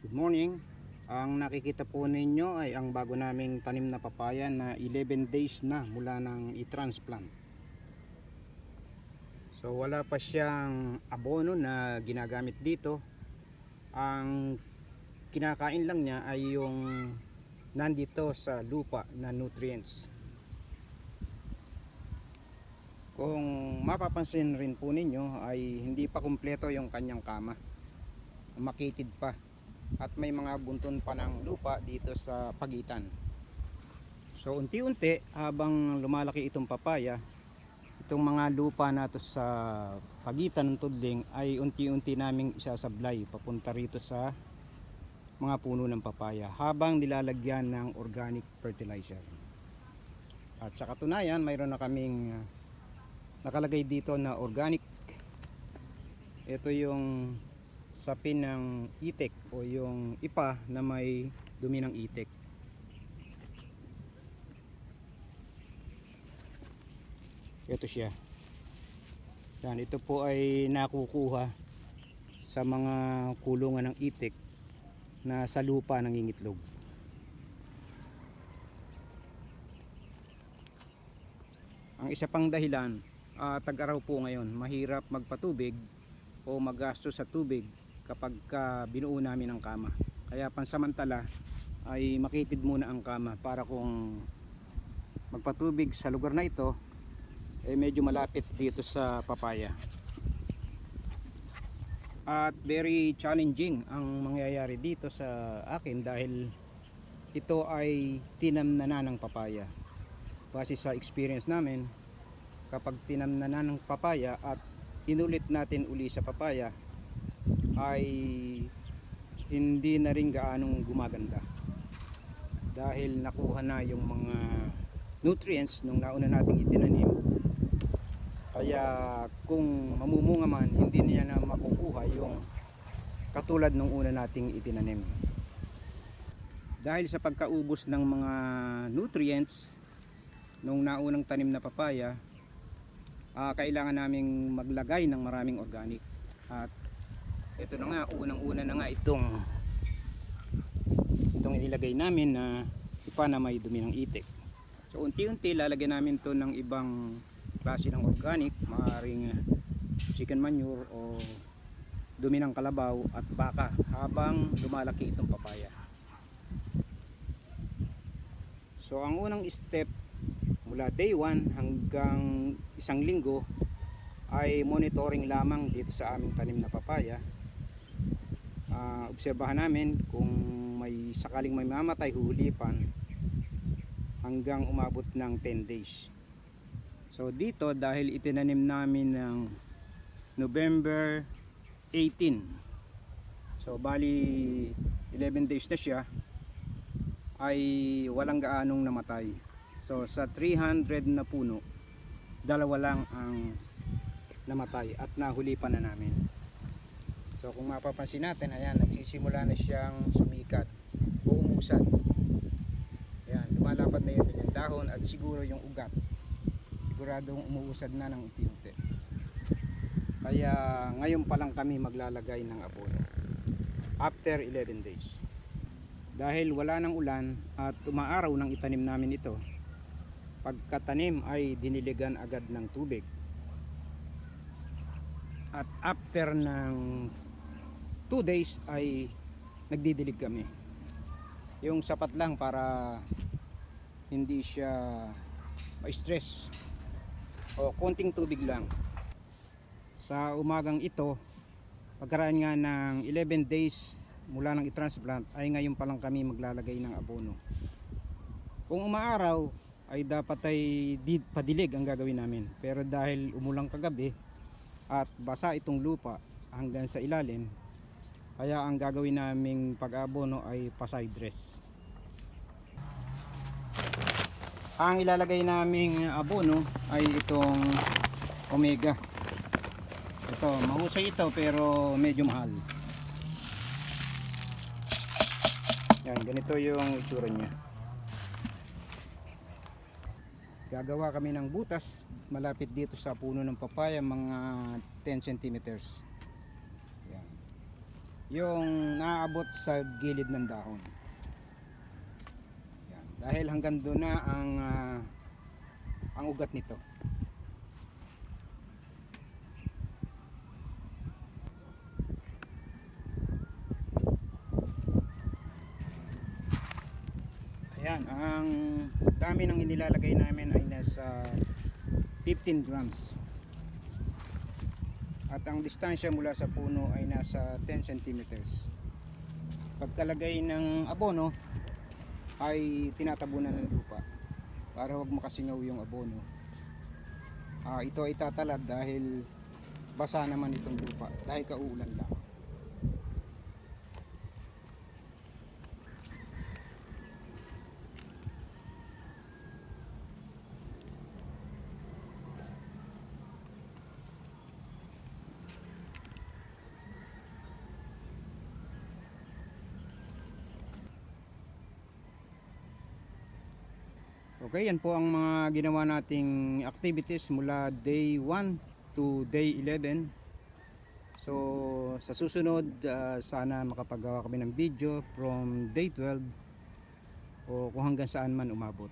Good morning. Ang nakikita po ninyo ay ang bago naming tanim na papaya na 11 days na mula ng i-transplant. So wala pa siyang abono na ginagamit dito. Ang kinakain lang niya ay yung nandito sa lupa na nutrients. Kung mapapansin rin po ninyo ay hindi pa kumpleto yung kanyang kama. Makitid pa at may mga bunton pa ng lupa dito sa pagitan. So unti-unti habang lumalaki itong papaya, itong mga lupa na to sa pagitan ng tudling ay unti-unti naming isasablay papunta rito sa mga puno ng papaya habang nilalagyan ng organic fertilizer. At sa katunayan, mayroon na kaming uh, nakalagay dito na organic. Ito yung sapin ng itik o yung ipa na may dumi ng itik. Ito siya. Yan, ito po ay nakukuha sa mga kulungan ng itik na sa lupa nangingitlog. Ang isa pang dahilan, ah, tag-araw po ngayon, mahirap magpatubig o maggastos sa tubig kapag ka binuo namin ang kama. Kaya pansamantala ay makitid muna ang kama para kung magpatubig sa lugar na ito eh medyo malapit dito sa papaya. At very challenging ang mangyayari dito sa akin dahil ito ay tinamnana ng papaya. Base sa experience namin, kapag tinamnana ng papaya at inulit natin uli sa papaya, ay hindi na rin gaanong gumaganda. Dahil nakuha na yung mga nutrients nung nauna nating itinanim. Kaya kung mamumunga man, hindi niya na makukuha yung katulad nung una nating itinanim. Dahil sa pagkaubos ng mga nutrients nung naunang tanim na papaya, ah, kailangan naming maglagay ng maraming organic. At ito na nga, unang-una na nga itong itong inilagay namin na ipa na may dumi ng itik. So unti-unti lalagyan namin to ng ibang klase ng organic, maaaring chicken manure o dumi ng kalabaw at baka habang lumalaki itong papaya. So ang unang step mula day 1 hanggang isang linggo ay monitoring lamang dito sa aming tanim na papaya. Ah, obserbahan namin kung may sakaling may mamatay huhulipan hanggang umabot ng 10 days. So dito dahil itinanim namin ng November 18. So bali 11 days na siya ay walang gaanong namatay. So sa 300 na puno, dalawa lang ang namatay at nahuli pa na namin. So kung mapapansin natin, ayan, nagsisimula na siyang sumikat o umusad. Ayan, lumalapad na yun yung dahon at siguro yung ugat. Siguradong umuusad na ng unti-unti. Kaya ngayon pa lang kami maglalagay ng abono. After 11 days. Dahil wala ng ulan at umaaraw ng itanim namin ito, pagkatanim ay diniligan agad ng tubig. At after ng 2 days ay nagdidilig kami. Yung sapat lang para hindi siya ma-stress o konting tubig lang. Sa umagang ito, pagkaraan nga ng 11 days mula ng i-transplant ay ngayon pa lang kami maglalagay ng abono. Kung umaaraw ay dapat ay di, padilig ang gagawin namin. Pero dahil umulang kagabi at basa itong lupa hanggang sa ilalim, kaya ang gagawin naming pag-abono ay pasay dress. Ang ilalagay naming abono ay itong Omega. Ito, mahusay ito pero medyo mahal. Yan, ganito yung itsura niya. Gagawa kami ng butas malapit dito sa puno ng papaya mga 10 centimeters. Yung naaabot sa gilid ng dahon. Yan. Dahil hanggang doon na ang ah, ang ugat nito. Ayan, ang dami ng inilalagay namin ay nasa 15 grams. At ang distansya mula sa puno ay nasa 10 centimeters. Pagkalagay ng abono ay tinatabunan ng lupa para huwag makasingaw yung abono. Ah, ito ay tatalab dahil basa naman itong lupa dahil kauulan lang. Okay, yan po ang mga ginawa nating activities mula day 1 to day 11. So, sa susunod, ah, sana makapagawa kami ng video from day 12 o kung hanggang saan man umabot.